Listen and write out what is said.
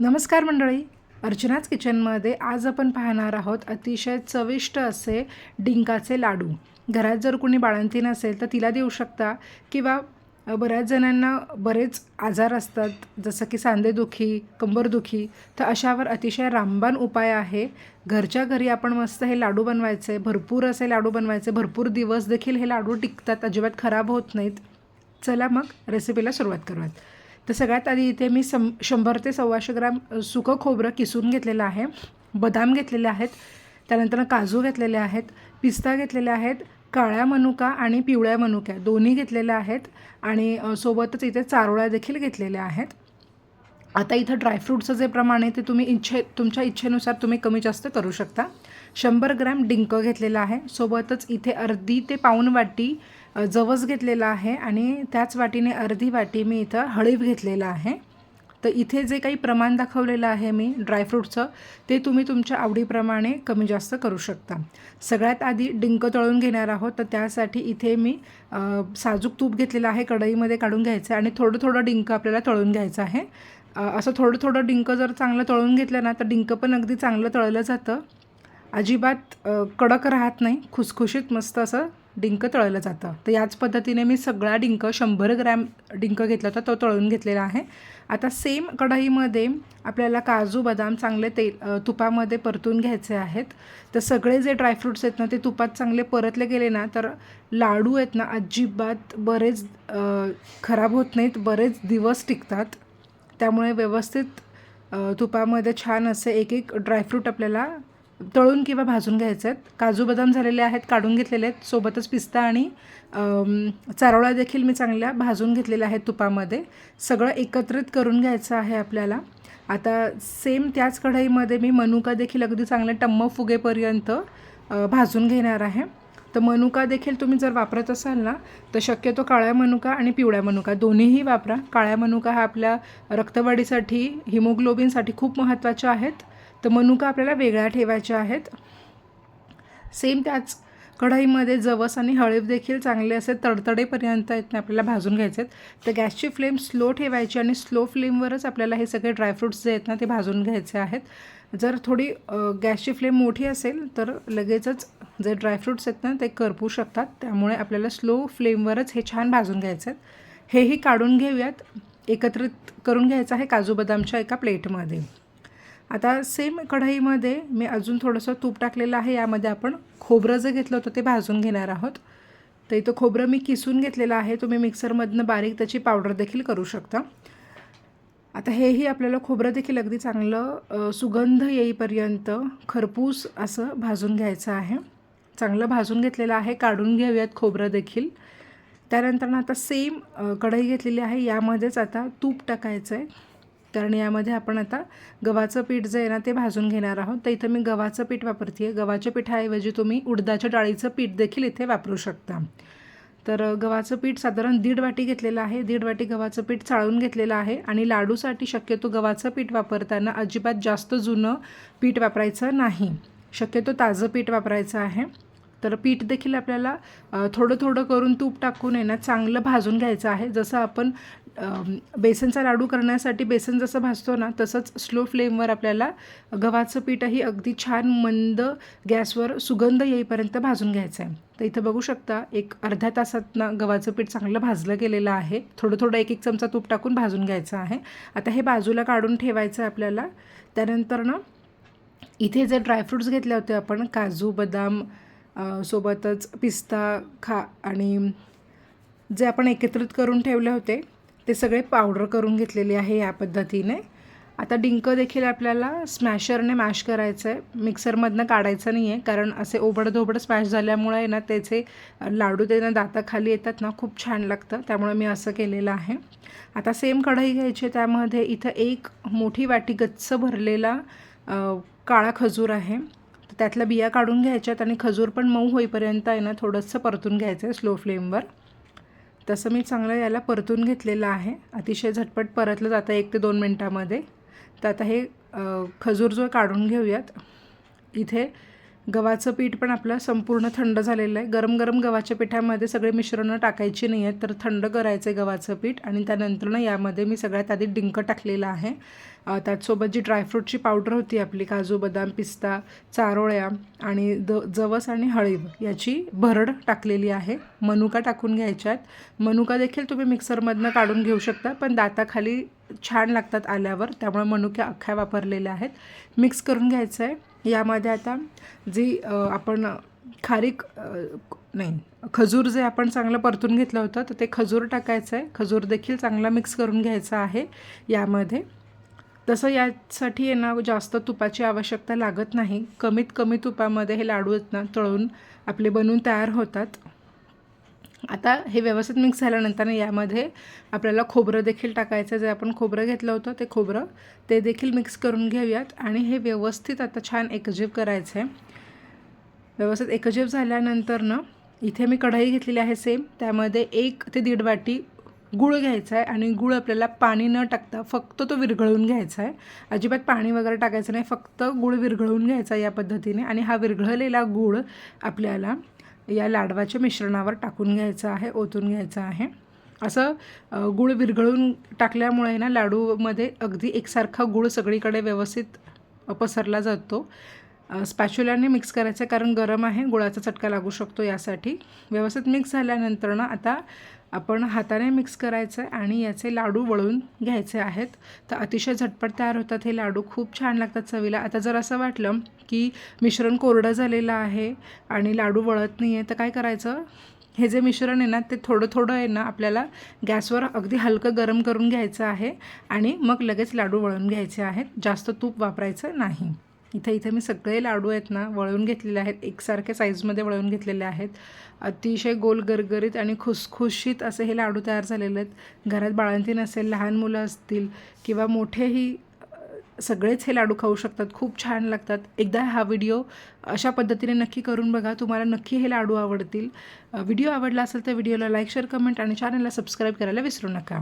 नमस्कार मंडळी. अर्चनाच किचनमध्ये आज आपण पाहणार आहोत अतिशय चविष्ट असे डिंकाचे लाडू. घरात जर कोणी बाळंतीण असेल तर तिला देऊ शकता किंवा बऱ्याच जणांना बरेच आजार असतात जसं की सांधेदुखी कंबरदुखी तर अशावर अतिशय रामबाण उपाय आहे. घरच्या घरी आपण मस्त हे लाडू बनवायचे भरपूर असे लाडू बनवायचे भरपूर दिवस देखील हे लाडू टिकतात अजिबात खराब होत नाहीत. चला मग रेसिपीला सुरुवात करूयात. तर सगळ्यात आधी इथे मी सं शंभर ते सव्वाशे ग्राम सुकं खोबरं किसून घेतलेलं आहे. बदाम घेतलेले आहेत. त्यानंतर काजू घेतलेले आहेत. पिस्ता घेतलेले आहेत. काळ्या मनुका आणि पिवळ्या मनुक्या दोन्ही घेतलेल्या आहेत. आणि सोबतच इथे चारोळ्या देखील घेतलेल्या आहेत. आता इथं ड्रायफ्रूटचं जे प्रमाण आहे ते तुम्ही इच्छे तुमच्या इच्छेनुसार तुम्ही कमी जास्त करू शकता. शंभर ग्रॅम डिंक घेतलेलं आहे. सोबतच इथे अर्धी ते पाऊण वाटी जवस घेतलेला आहे आणि त्याच वाटीने अर्धी वाटी मी इथं हळीव घेतलेला आहे. तर इथे जे काही प्रमाण दाखवलेलं आहे मी ड्रायफ्रूटचं ते तुम्ही तुमच्या आवडीप्रमाणे कमी जास्त करू शकता. सगळ्यात आधी डिंक तळून घेणार आहोत तर त्यासाठी इथे मी साजूक तूप घेतलेलं आहे कढईमध्ये काढून घ्यायचं आहे आणि थोडं थोडं डिंक आपल्याला तळून घ्यायचं आहे. असं थोडं थोडं डिंक जर चांगलं तळून घेतलं ना तर डिंक पण अगदी चांगलं तळलं जातं. अजिबात कडक राहत नाही. खुसखुशीत मस्त असं डिंक तळलं जातं. तर याच पद्धतीने मी सगळा डिंक शंभर ग्रॅम डिंक घेतला होता तो तळून घेतलेला आहे. आता सेम कढईमध्ये आपल्याला काजू बदाम चांगले तेल तुपामध्ये परतून घ्यायचे आहेत. तर सगळे जे ड्रायफ्रूट्स आहेत ना ते तुपात चांगले परतले गेले ना तर लाडू आहेत ना अजिबात बरेच खराब होत नाहीत. बरेच दिवस टिकतात. त्यामुळे व्यवस्थित तुपामध्ये छान असे एक एक ड्रायफ्रूट आपल्याला तळून किंवा भाजून घ्यायचे आहेत काजू बदाम झालेले आहेत काढून घेतलेले आहेत. सोबतच पिस्ता आणि चारोळा देखील मी चांगल्या भाजून घेतलेल्या आहेत तुपामध्ये. सगळं एकत्रित करून घ्यायचं आहे आपल्याला. आता सेम त्याच कढईमध्ये मी मनुका देखील अगदी चांगले टम्म फुगेपर्यंत भाजून घेणार आहे. तर मनुका देखील तुम्ही जर वापरत असाल ना तर शक्यतो काळ्या मनुका आणि पिवळ्या मनुका दोन्हीही वापरा. काळ्या मनुका हा आपल्या रक्तवाढीसाठी हिमोग्लोबिनसाठी खूप महत्त्वाच्या आहेत. तर मनुका आपल्याला वेगळ्या ठेवायच्या आहेत. सेम त्याच कढईमध्ये जवस आणि हळद देखील चांगले असे तडतडेपर्यंत आहेत ना आपल्याला भाजून घ्यायचे आहेत. तर गॅसची फ्लेम स्लो ठेवायची आणि स्लो फ्लेमवरच आपल्याला हे सगळे ड्रायफ्रूट्स जे आहेत ना ते भाजून घ्यायचे आहेत. जर थोडी गॅसची फ्लेम मोठी असेल तर लगेचच जे ड्रायफ्रूट्स आहेत ना ते करपू शकतात. त्यामुळे आपल्याला स्लो फ्लेमवरच हे छान भाजून घ्यायचे आहेत. हेही काढून घेऊयात. एकत्रित करून घ्यायचं आहे काजू बदामच्या एका प्लेटमध्ये. आता सेम कढईमध्ये मी अजून थोडंसं तूप टाकलेलं आहे यामध्ये आपण खोबरं जे घेतलं होतं ते भाजून घेणार आहोत. तर इथं खोबरं मी किसून घेतलेलं आहे तुम्ही मिक्सरमधनं बारीक त्याची पावडर देखील करू शकता. आता हेही आपल्याला खोबरं देखील अगदी चांगलं सुगंध येईपर्यंत खरपूस असं भाजून घ्यायचं आहे. चांगलं भाजून घेतलेलं आहे काढून घेऊयात खोबरं देखील. त्यानंतर आता सेम कढई घेतलेली आहे यामध्येच आता तूप टाकायचं आहे कारण यामध्ये आपण आता गव्हाचं पीठ जे आहे ना ते भाजून घेणार आहोत. तर इथं मी गव्हाचं पीठ वापरते आहे गव्हाच्या पिठाऐवजी तुम्ही उडदाच्या डाळीचं पीठ देखील इथे वापरू शकता. तर गव्हाचं पीठ साधारण दीड वाटी घेतलेलं आहे. दीड वाटी गव्हाचं पीठ चाळून घेतलेलं आहे आणि लाडूसाठी शक्यतो गव्हाचं पीठ वापरताना अजिबात जास्त जुनं पीठ वापरायचं नाही. शक्यतो ताजं पीठ वापरायचं आहे. तर पीठ देखील आपल्याला थोडं थोडं करून तूप टाकून आहे ना चांगलं भाजून घ्यायचं आहे. जसं आपण बेसनचा लाडू करण्यासाठी बेसन जसं भाजतो ना तसंच स्लो फ्लेमवर आपल्याला गव्हाचं पीठही अगदी छान मंद गॅसवर सुगंध येईपर्यंत भाजून घ्यायचं आहे तर इथं बघू शकता एक अर्ध्या तासात ना गव्हाचं पीठ चांगलं भाजलं गेलेलं आहे. थोडं थोडं एक एक चमचा तूप टाकून भाजून घ्यायचं आहे. आता हे बाजूला काढून ठेवायचं आहे आपल्याला. त्यानंतर ना इथे जे ड्रायफ्रूट्स घेतले होते आपण काजू बदाम सोबतच पिस्ता खा आणि जे आपण एकत्रित करून ठेवले होते ते सगळे पावडर करून घेतलेली आहे या पद्धतीने. आता डिंक देखील आपल्याला स्मॅशरने मॅश करायचं आहे मिक्सरमधनं काढायचं नाही आहे कारण असे ओबडधोबड स्मॅश झाल्यामुळे ना त्याचे लाडू त्यांना दाताखाली येतात ना खूप छान लागतं. त्यामुळे मी असं केलेलं आहे. आता सेम कढई घ्यायची आहे, त्यामध्ये इथं एक मोठी वाटी गच्च भरलेला काळा खजूर आहे. तर त्यातल्या बिया काढून घ्यायच्यात आणि खजूर पण मऊ होईपर्यंत आहे ना थोडंसं परतून घ्यायचं आहे स्लो फ्लेमवर तसं मी चांगलं याला परतून घेतलेलं आहे. अतिशय झटपट परतलं जातं एक ते दोन मिनटामध्ये. तर आता हे खजूर जो काढून घेऊयात. इथे गव्हाचं पीठ पण आपलं संपूर्ण थंड झालेलं आहे. गरम गरम गव्हाच्या पिठामध्ये सगळे मिश्रणं टाकायची नाही आहेत तर थंड करायचं आहे गव्हाचं पीठ आणि त्यानंतरनं यामध्ये मी सगळ्यात आधी डिंक टाकलेलं आहे. त्याचसोबत जी ड्रायफ्रूटची पावडर होती आपली काजू बदाम पिस्ता चारोळ्या आणि द जवस आणि हळीव याची भरड टाकलेली आहे. मनुका टाकून घ्यायच्यात. मनुका देखील तुम्ही मिक्सरमधनं काढून घेऊ शकता पण दाताखाली छान लागतात आल्यावर त्यामुळे मनुक्या अख्ख्या वापरलेल्या आहेत. मिक्स करून घ्यायचं आहे यामध्ये आता जी आपण खारीक नाही खजूर जे आपण चांगलं परतून घेतलं होतं तर ते खजूर टाकायचं आहे. खजूर देखील चांगला मिक्स करून घ्यायचा आहे यामध्ये. तसं यासाठी आहे ना जास्त तुपाची आवश्यकता लागत नाही. कमीत कमी तुपामध्ये हे लाडू आहेत ना तळून आपले बनवून तयार होतात. आता हे व्यवस्थित मिक्स झाल्यानंतर यामध्ये आपल्याला खोबरं देखील टाकायचं जे आपण खोबरं घेतलं होतं ते खोबरं ते देखील मिक्स करून घेऊयात. आणि हे व्यवस्थित आता छान एकजीव करायचं आहे व्यवस्थित एकजीव झाल्यानंतर ना इथे मी कढई घेतलेली आहे सेम त्यामध्ये एक ते दीड वाटी गूळ घ्यायचा आहे आणि गूळ आपल्याला पाणी न टाकता फक्त तो विरघळून घ्यायचा आहे अजिबात पाणी वगैरे टाकायचं नाही. फक्त गूळ विरघळून घ्यायचा या पद्धतीने आणि हा विरघळलेला गूळ आपल्याला या लाडवाच्या मिश्रणावर टाकून घ्यायचं आहे ओतून घ्यायचं आहे. असं गूळ विरघळून टाकल्यामुळे ना लाडूमध्ये अगदी एकसारखा गूळ सगळीकडे व्यवस्थित पसरला जातो. स्पॅच्युलाने मिक्स करायचं आहे कारण गरम आहे गुळाचा चटका लागू शकतो यासाठी. व्यवस्थित मिक्स झाल्यानंतर ना आता आपण हाताने मिक्स करायचं आहे आणि याचे लाडू वळून घ्यायचे आहेत. तर अतिशय झटपट तयार होतात हे लाडू. खूप छान लागतात चवीला. आता जर असं वाटलं की मिश्रण कोरडं झालेलं आहे आणि लाडू वळत नाही आहे तर काय करायचं? हे जे मिश्रण आहे ना ते थोडं थोडं आहे ना आपल्याला गॅसवर अगदी हलकं गरम करून घ्यायचं आहे आणि मग लगेच लाडू वळून घ्यायचे आहेत. जास्त तूप वापरायचं नाही. इथे इथे मी सगळे लाडू आहेत ना वळून घेतलेले आहेत. एकसारख्या साईजमध्ये वळून घेतलेले आहेत. अतिशय गोल गरगरीत आणि खुसखुशीत असे हे लाडू तयार झालेले आहेत. घरात बाळंती नसेल लहान मुलं असतील किंवा मोठेही सगळेच हे लाडू खाऊ शकतात. खूप छान लागतात. एकदा हा व्हिडिओ अशा पद्धतीने नक्की करून बघा. तुम्हाला नक्की हे लाडू आवडतील. व्हिडिओ आवडला असेल तर व्हिडिओला लाईक शेअर कमेंट आणि चॅनलला सबस्क्राईब करायला विसरू नका.